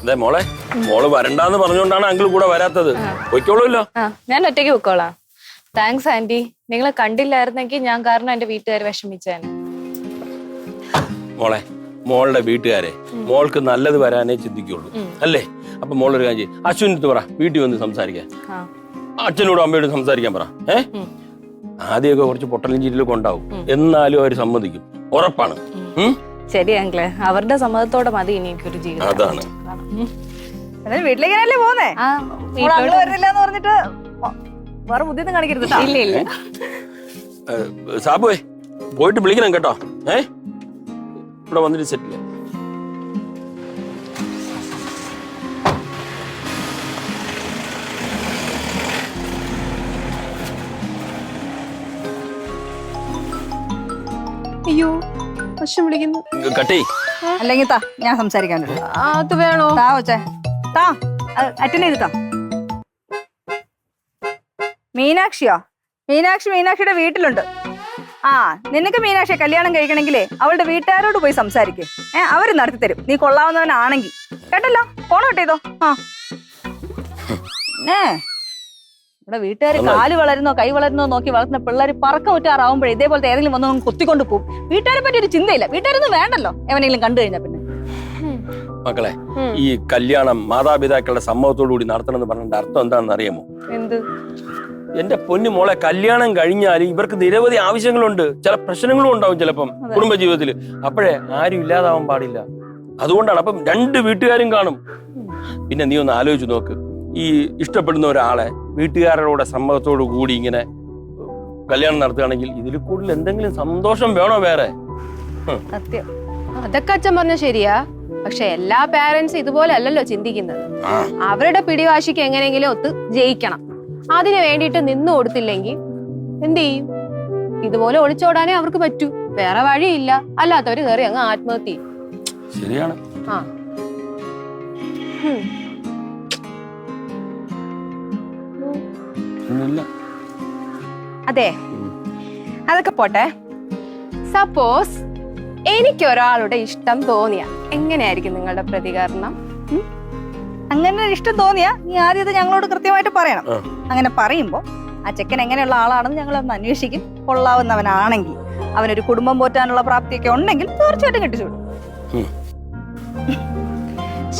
അതെ മോളെ മോൾ വരണ്ടാന്ന് പറഞ്ഞുകൊണ്ടാണ് അങ്കിൾ കൂടെ വരാത്തത്. പൊയ്ക്കോളൂല്ലോ ഞാൻ ഒറ്റയ്ക്ക് പൊക്കോളാം. താങ്ക്സ് ആന്റി നിങ്ങളെ കണ്ടില്ലായിരുന്നെങ്കിൽ ഞാൻ കാരണം എന്റെ വീട്ടുകാർ വിഷമിച്ചാണ് മോളെ മോളുടെ വീട്ടുകാരെ മോൾക്ക് നല്ലത് വരാനേ ചിന്തിക്കുള്ളൂ. അല്ലേ? അപ്പൊ മോളൊരു കാര്യം ചെയ്യ്. അശ്വിനടുത്ത് പറ വീട്ടിൽ വന്ന് സംസാരിക്കാൻ. അച്ഛനോടും അമ്മയോടും സംസാരിക്കാൻ പറ ഏ. ആദ്യമൊക്കെ കുറച്ച് പൊട്ടലും ചീരലൊക്കെ ഉണ്ടാവും. എന്നാലും അവർ സമ്മതിക്കും. ഉറപ്പാണ്. ഉം? ശരി അങ്കിൾ. അവരുടെ സമ്മതത്തോടെ മതി ഇനി എനിക്കൊരു ജീവിതം. അതാണ്. എന്നാലും വീട്ടിലേക്കല്ലേ പോന്നേ ആ വീട്ടിലോട്ട് വരുന്നില്ല എന്ന് പറഞ്ഞിട്ട് വ- വേറെ ബുദ്ധിയൊന്നും കാണിക്കരുത്. ഇല്ല ഇല്ല. സാബുവേ പോയിട്ട് വിളിക്കണം കേട്ടോ. ഏ? ഇവിടെ വന്നിട്ട് സെറ്റിൽ അയ്യോ അശ്വം വിളിക്കുന്നു. കട്ടി അല്ലെങ്കിൽ താ ഞാൻ സംസാരിക്കാനുണ്ട്. അത് വേണോ? താ കൊച്ചേ. താ അറ്റൻഡ് ചെയ്തിട്ടോ? മീനാക്ഷിയോ? മീനാക്ഷി മീനാക്ഷിയുടെ വീട്ടിലുണ്ട്. ആ നിനക്ക് മീനാക്ഷിയെ കല്യാണം കഴിക്കണമെങ്കിലേ അവളുടെ വീട്ടുകാരോട് പോയി സംസാരിക്കേ. ഏ അവർ നടത്തി തരും. നീ കൊള്ളാവുന്നവനാണെങ്കിൽ. കേട്ടല്ലോ? ഫോൺ കിട്ടിയതോ ആ. ഇവിടെ വീട്ടുകാർ കാൽ വളരുന്നോ കൈ വളരുന്നോ നോക്കി വളർത്തുന്ന പിള്ളേർ പറക്ക ഒറ്റാറാവുമ്പോഴേ ഇതേപോലത്തെ ഏതെങ്കിലും വന്നു കൊത്തിക്കൊണ്ട് പോകും വീട്ടുകാരെ പറ്റി ഒരു ചിന്തയില്ല. വീട്ടുകാരൊന്നും വേണ്ടല്ലോ എവനെങ്കിലും കണ്ടു കഴിഞ്ഞാൽ പിന്നെ. മക്കളെ ഈ കല്യാണം മാതാപിതാക്കളുടെ സമ്മതത്തോടു കൂടി നടത്തണമെന്ന് പറഞ്ഞിട്ട് അർത്ഥം എന്താണെന്ന് അറിയാമോ? എന്ത്? എന്റെ പൊന്നു മോളെ കല്യാണം കഴിഞ്ഞാൽ ഇവർക്ക് നിരവധി ആവശ്യങ്ങളുണ്ട്. ചില പ്രശ്നങ്ങളും ഉണ്ടാവും ചിലപ്പം കുടുംബ ജീവിതത്തിൽ അപ്പോഴേ ആരും ഇല്ലാതാവാൻ പാടില്ല. അതുകൊണ്ടാണ് അപ്പം രണ്ട് വീട്ടുകാരും കാണും. പിന്നെ നീ ഒന്ന് ആലോചിച്ച് നോക്ക്. ഈ ഇഷ്ടപ്പെടുന്ന ഒരാളെ വീട്ടുകാരുടെ സമ്മതത്തോടു കൂടി ഇങ്ങനെ കല്യാണം നടത്തുകയാണെങ്കിൽ ഇതിൽ കൂടുതൽ എന്തെങ്കിലും സന്തോഷം വേണോ വേറെ? സത്യം. അതൊക്കെ അച്ഛൻ പറഞ്ഞ ശരിയാ. പക്ഷെ എല്ലാ പാരന്റ്സ് ഇതുപോലെ അല്ലല്ലോ ചിന്തിക്കുന്നത്. അവരുടെ പിടിവാശിക്ക് എങ്ങനെയെങ്കിലും ഒത്ത് ജയിക്കണം. അതിന് വേണ്ടിയിട്ട് നിന്നു കൊടുത്തില്ലെങ്കിൽ എന്ത് ചെയ്യും? ഇതുപോലെ ഒളിച്ചോടാനേ അവർക്ക് പറ്റൂ. വേറെ വഴിയില്ല. അല്ലാത്തവര് കയറി അങ്ങ് ആത്മഹത്യ ശരിയാണ്. ആ. അതെ. അതൊക്കെ പോട്ടെ. സപ്പോസ് എനിക്ക് ഒരാളുടെ ഇഷ്ടം തോന്നിയ. എങ്ങനെയായിരിക്കും നിങ്ങളുടെ പ്രതികരണം? അങ്ങനെ ഒരു ഇഷ്ടം തോന്നിയ നീ ആദ്യം ഇത് ഞങ്ങളോട് കൃത്യമായിട്ട് പറയണം. അങ്ങനെ പറയുമ്പോ ആ ചെക്കൻ എങ്ങനെയുള്ള ആളാണെന്ന് ഞങ്ങൾ ഒന്ന് അന്വേഷിക്കും. കൊള്ളാവുന്നവനാണെങ്കിൽ അവനൊരു കുടുംബം പോറ്റാനുള്ള പ്രാപ്തിയൊക്കെ ഉണ്ടെങ്കിൽ തീർച്ചയായിട്ടും കെട്ടിച്ചു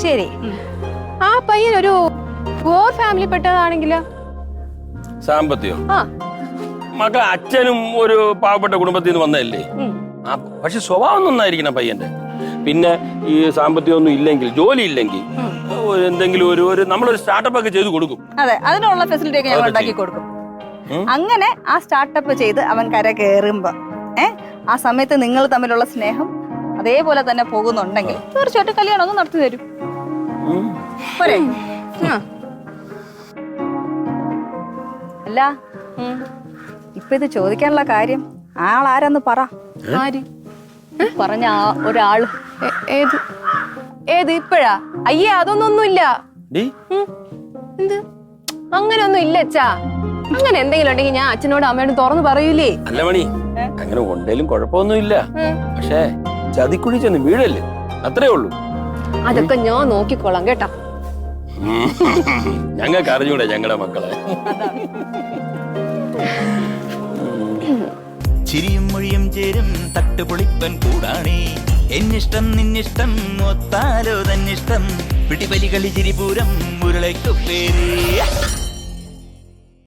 ശരി. ആ പയ്യൻ ഒരു പോർ ഫാമിലി ആ. മക്കൾ അച്ഛനും ഒരു പാവപ്പെട്ട കുടുംബത്തിൽ നിന്ന് വന്നതല്ലേ? ആ, പക്ഷെ സ്വഭാവം നന്നായിരിക്കണം പയ്യന്റെ. പിന്നെ ഈ സാമ്പത്തികം ഒന്നും ഇല്ലെങ്കിൽ ജോലി ഇല്ലെങ്കിൽ എന്തെങ്കിലും ഒരു ഒരു നമ്മളൊരു സ്റ്റാർട്ടപ്പ് ഒക്കെ ചെയ്ത് കൊടുക്കും. അതെ അതിനുള്ള ഫെസിലിറ്റി ഒക്കെ ഞങ്ങൾ ഉണ്ടാക്കി കൊടുക്കും. അങ്ങനെ ആ സ്റ്റാർട്ടപ്പ് ചെയ്ത് അവൻ കര കയറുമ്പോ ഏഹ് ആ സമയത്ത് നിങ്ങൾ തമ്മിലുള്ള സ്നേഹം അതേപോലെ തന്നെ പോകുന്നുണ്ടെങ്കിൽ തീർച്ചയായിട്ടും കല്യാണം ഒന്ന് നടത്തി തരും. പോരെ? അല്ല ഇപ്പൊ ഇത് ചോദിക്കാനുള്ള കാര്യം. ആളാരെന്ന് പറ. ആര്? പറഞ്ഞ ആ ഒരാൾ. ഏത്? ഏത് ഇപ്പഴാ? അയ്യേ അതൊന്നൊന്നുമില്ല. എന്ത് അങ്ങനെ ഒന്നും ഇല്ല അച്ഛാ. അങ്ങനെ എന്തെങ്കിലും ഉണ്ടെങ്കിൽ ഞാൻ അച്ഛനോട് അമ്മയോട് തുറന്നു പറയൂലേ? അല്ല മണി. അങ്ങനെ ഉണ്ടേലും കുഴപ്പമൊന്നുമില്ല. പക്ഷേ ചതിക്കുഴി ചെന്ന് വീഴല്ലേ? അത്രേ ഉള്ളൂ. അതൊക്കെ ഞാൻ നോക്കിക്കോളാം കേട്ടാ. ഞങ്ങൾക്ക് അറിഞ്ഞൂടെ ഞങ്ങളുടെ മക്കളെ. ചിരിയും മൊഴിയും ചേരും തട്ടുപൊളിപ്പൻ കൂടാണേ. എന്നിഷ്ടം നിന്നിഷ്ടം ഒത്താലോ തന്നിഷ്ടം പിടിപലി കളി ചിരിപൂരം മുരളയ്ക്കു പേര്